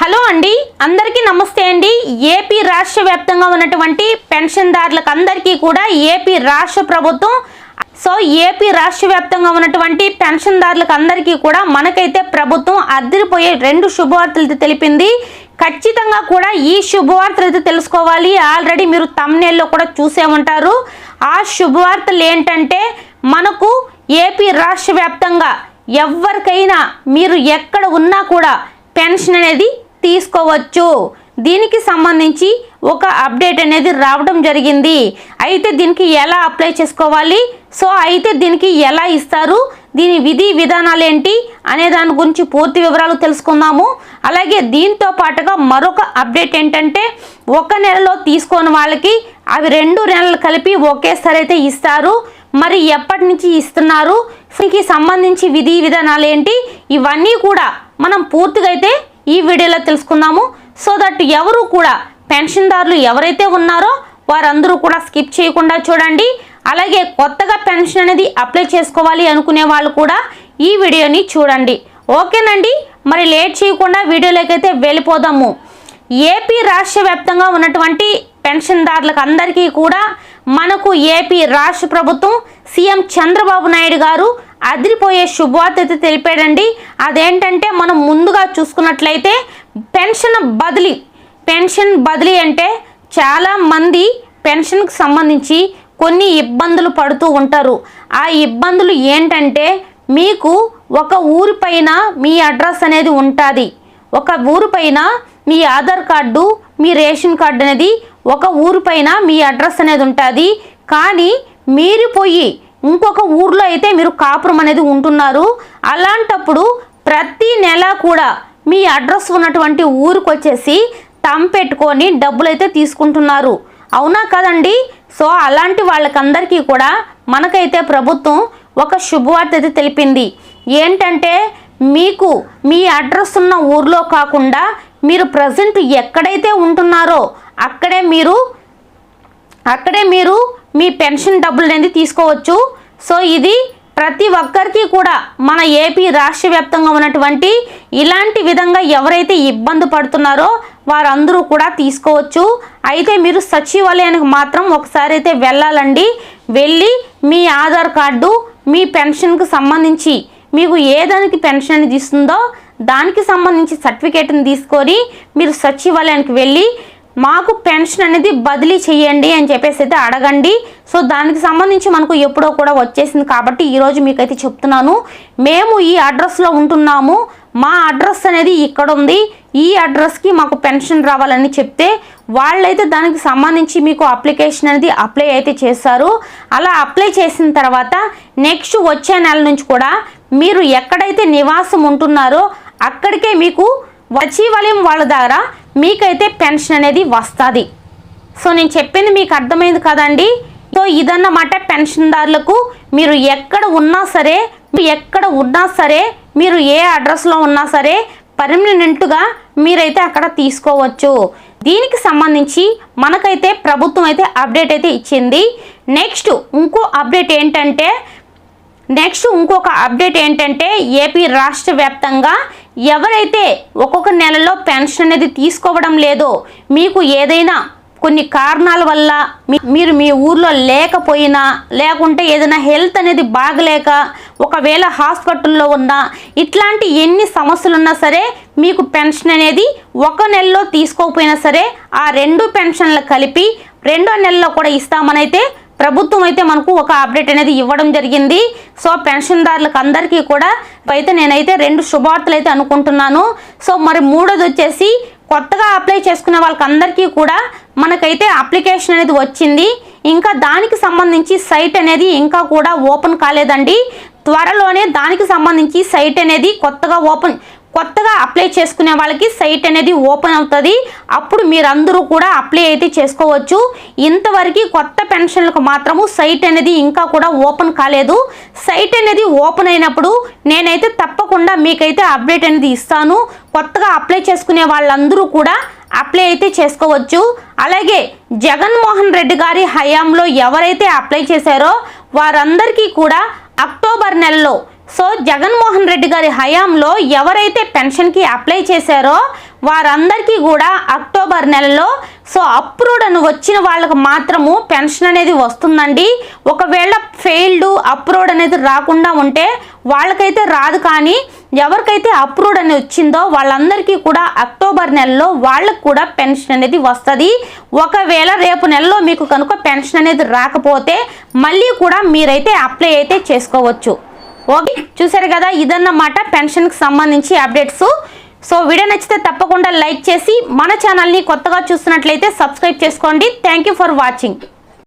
Hello అండి అందరికీ నమస్తే అండి. ఏపీ రాష్ట్ర వ్యాప్తంగా ఉన్నటువంటి పెన్షన్దారులకు అందరికీ కూడా ఏపీ రాష్ట్ర ప్రభుత్వం సో ఏపీ రాష్ట్ర వ్యాప్తంగా ఉన్నటువంటి పెన్షన్దారులకు అందరికీ కూడా మనకైతే ప్రభుత్వం అద్దరిపోయే రెండు శుభవార్తలు తెలిపింది. ఖచ్చితంగా కూడా ఈ శుభవార్తలు అయితే తెలుసుకోవాలి. ఆల్రెడీ మీరు తమ్నేల్లో కూడా చూసే ఉంటారు. ఆ శుభవార్తలు ఏంటంటే మనకు ఏపీ రాష్ట్ర వ్యాప్తంగా ఎవరికైనా మీరు ఎక్కడ ఉన్నా కూడా పెన్షన్ అనేది తీసుకోవచ్చు. దీనికి సంబంధించి ఒక అప్డేట్ అనేది రావడం జరిగింది. అయితే దీనికి ఎలా అప్లై చేసుకోవాలి? సో అయితే దీనికి ఎలా ఇస్తారు? దీని విధి విధానాలు ఏంటి? అనే దాని గురించి పూర్తి వివరాలు తెలుసుకుందాము. అలాగే దీంతో పాటుగా మరొక అప్డేట్ ఏంటంటే ఒక నెలలో తీసుకోని వాళ్ళకి అవి రెండు నెలలు కలిపి ఒకేసారి అయితే ఇస్తారు. మరి ఎప్పటి నుంచి ఇస్తున్నారు? దీనికి సంబంధించి విధి విధానాలు ఏంటి? ఇవన్నీ కూడా మనం పూర్తిగా అయితే ఈ వీడియోలో తెలుసుకుందాము. సో దట్ ఎవరు కూడా పెన్షన్దారులు ఎవరైతే ఉన్నారో వారందరూ కూడా స్కిప్ చేయకుండా చూడండి. అలాగే కొత్తగా పెన్షన్ అనేది అప్లై చేసుకోవాలి అనుకునే వాళ్ళు కూడా ఈ వీడియోని చూడండి. ఓకేనండి? మరి లేట్ చేయకుండా వీడియోలోకైతే వెళ్ళిపోదాము. ఏపీ రాష్ట్ర వ్యాప్తంగా ఉన్నటువంటి పెన్షన్దారులకు అందరికీ కూడా మనకు ఏపీ రాష్ట్ర ప్రభుత్వం సీఎం చంద్రబాబు నాయుడు గారు అదిరిపోయే శుభవార్త అయితే తెలిపాడండి. అదేంటంటే మనం ముందుగా చూసుకున్నట్లయితే పెన్షన్ బదిలీ పెన్షన్ బదిలీ అంటే చాలామంది పెన్షన్కి సంబంధించి కొన్ని ఇబ్బందులు పడుతూ ఉంటారు. ఆ ఇబ్బందులు ఏంటంటే మీకు ఒక ఊరిపైన మీ అడ్రస్ అనేది ఉంటుంది. ఒక ఊరిపైన మీ ఆధార్ కార్డు మీ రేషన్ కార్డు అనేది ఒక ఊరిపైన మీ అడ్రస్ అనేది ఉంటుంది. కానీ మీరు పోయి ఇంకొక ఊర్లో అయితే మీరు కాపురం అనేది ఉంటున్నారు. అలాంటప్పుడు ప్రతి నెల కూడా మీ అడ్రస్ ఉన్నటువంటి ఊరికి వచ్చేసి తమ్ పెట్టుకొని డబ్బులు అయితే తీసుకుంటున్నారు. అవునా కదండి? సో అలాంటి వాళ్ళకందరికీ కూడా మనకైతే ప్రభుత్వం ఒక శుభవార్త అయితే తెలిపింది. ఏంటంటే మీకు మీ అడ్రస్ ఉన్న ఊర్లో కాకుండా మీరు ప్రజెంట్ ఎక్కడైతే ఉంటున్నారో అక్కడే మీరు అక్కడే మీరు మీ పెన్షన్ డబ్బులు అనేది తీసుకోవచ్చు. సో ఇది ప్రతి ఒక్కరికి కూడా మన ఏపీ రాష్ట్ర వ్యాప్తంగా ఉన్నటువంటి ఇలాంటి విధంగా ఎవరైతే ఇబ్బంది పడుతున్నారో వారందరూ కూడా తీసుకోవచ్చు. అయితే మీరు సచివాలయానికి మాత్రం ఒకసారి అయితే వెళ్ళాలండి. వెళ్ళి మీ ఆధార్ కార్డు మీ పెన్షన్కు సంబంధించి మీకు ఏ దానికి పెన్షన్ అనేది ఇస్తుందో దానికి సంబంధించి సర్టిఫికేట్ని తీసుకొని మీరు సచివాలయానికి వెళ్ళి మాకు పెన్షన్ అనేది బదిలీ చేయండి అని చెప్పేసి అయితే అడగండి. సో దానికి సంబంధించి మనకు ఎప్పుడో కూడా వచ్చేసింది కాబట్టి ఈరోజు మీకైతే చెప్తున్నాను. మేము ఈ అడ్రస్లో ఉంటున్నాము. మా అడ్రస్ అనేది ఇక్కడ ఉంది. ఈ అడ్రస్కి మాకు పెన్షన్ రావాలని చెప్తే వాళ్ళైతే దానికి సంబంధించి మీకు అప్లికేషన్ అనేది అప్లై అయితే చేస్తారు అలా అప్లై చేసిన తర్వాత నెక్స్ట్ వచ్చే నెల నుంచి కూడా మీరు ఎక్కడైతే నివాసం ఉంటున్నారో అక్కడికే మీకు సచివాలయం వాళ్ళ ద్వారా మీకైతే పెన్షన్ అనేది వస్తుంది. సో నేను చెప్పింది మీకు అర్థమైంది కదండి? సో ఇదన్నమాట పెన్షన్దారులకు మీరు ఎక్కడ ఉన్నా సరే ఎక్కడ ఉన్నా సరే మీరు ఏ అడ్రస్లో ఉన్నా సరే పర్మనెంట్గా మీరైతే అక్కడ తీసుకోవచ్చు. దీనికి సంబంధించి మనకైతే ప్రభుత్వం అయితే అప్డేట్ అయితే ఇచ్చింది. నెక్స్ట్ ఇంకో అప్డేట్ ఏంటంటే నెక్స్ట్ ఇంకొక అప్డేట్ ఏంటంటే ఏపీ రాష్ట్ర వ్యాప్తంగా ఎవరైతే ఒక్కొక్క నెలలో పెన్షన్ అనేది తీసుకోవడం లేదో మీకు ఏదైనా కొన్ని కారణాల వల్ల మీరు మీ ఊర్లో లేకపోయినా లేకుంటే ఏదైనా హెల్త్ అనేది బాగలేక ఒకవేళ హాస్పిటల్లో ఉన్నా ఇట్లాంటి ఎన్ని సమస్యలు ఉన్నా సరే మీకు పెన్షన్ అనేది ఒక నెలలో తీసుకోకపోయినా సరే ఆ రెండు పెన్షన్లు కలిపి రెండో నెలలో కూడా ఇస్తామనైతే ప్రభుత్వం అయితే మనకు ఒక అప్డేట్ అనేది ఇవ్వడం జరిగింది. సో పెన్షన్దారులకు అందరికీ కూడా అయితే నేనైతే రెండు శుభార్తలు అయితే అనుకుంటున్నాను. సో మరి మూడోది వచ్చేసి కొత్తగా అప్లై చేసుకునే వాళ్ళకి అందరికీ కూడా మనకైతే అప్లికేషన్ అనేది వచ్చింది. ఇంకా దానికి సంబంధించి సైట్ అనేది ఇంకా కూడా ఓపెన్ కాలేదండి. త్వరలోనే దానికి సంబంధించి సైట్ అనేది కొత్తగా ఓపెన్ కొత్తగా అప్లై చేసుకునే వాళ్ళకి సైట్ అనేది ఓపెన్ అవుతుంది. అప్పుడు మీరందరూ కూడా అప్లై అయితే చేసుకోవచ్చు. ఇంతవరకు కొత్త పెన్షన్లకు మాత్రము సైట్ అనేది ఇంకా కూడా ఓపెన్ కాలేదు. సైట్ అనేది ఓపెన్ అయినప్పుడు నేనైతే తప్పకుండా మీకైతే అప్డేట్ అనేది ఇస్తాను. కొత్తగా అప్లై చేసుకునే వాళ్ళందరూ కూడా అప్లై అయితే చేసుకోవచ్చు. అలాగే జగన్మోహన్ రెడ్డి గారి హయాంలో ఎవరైతే అప్లై చేశారో వారందరికీ కూడా అక్టోబర్ నెలలో సో జగన్మోహన్ రెడ్డి గారి హయాంలో ఎవరైతే పెన్షన్కి అప్లై చేశారో వారందరికీ కూడా అక్టోబర్ నెలలో సో అప్రూవ్డ్ అని వచ్చిన వాళ్ళకు మాత్రము పెన్షన్ అనేది వస్తుందండి. ఒకవేళ ఫెయిల్డ్ అప్రూవ్డ్ అనేది రాకుండా ఉంటే వాళ్ళకైతే రాదు కానీ ఎవరికైతే అప్రూవ్డ్ అని వచ్చిందో వాళ్ళందరికీ కూడా అక్టోబర్ నెలలో వాళ్ళకు కూడా పెన్షన్ అనేది వస్తుంది. ఒకవేళ రేపు నెలలో మీకు కనుక పెన్షన్ అనేది రాకపోతే మళ్ళీ కూడా మీరైతే అప్లై అయితే చేసుకోవచ్చు. ఓకే చూసారు కదా ఇదన్నమాట పెన్షన్కి సంబంధించి అప్డేట్స్. సో వీడియో నచ్చితే తప్పకుండా లైక్ చేసి మన ఛానల్ని కొత్తగా చూస్తున్నట్లయితే సబ్స్క్రైబ్ చేసుకోండి. Thank you for watching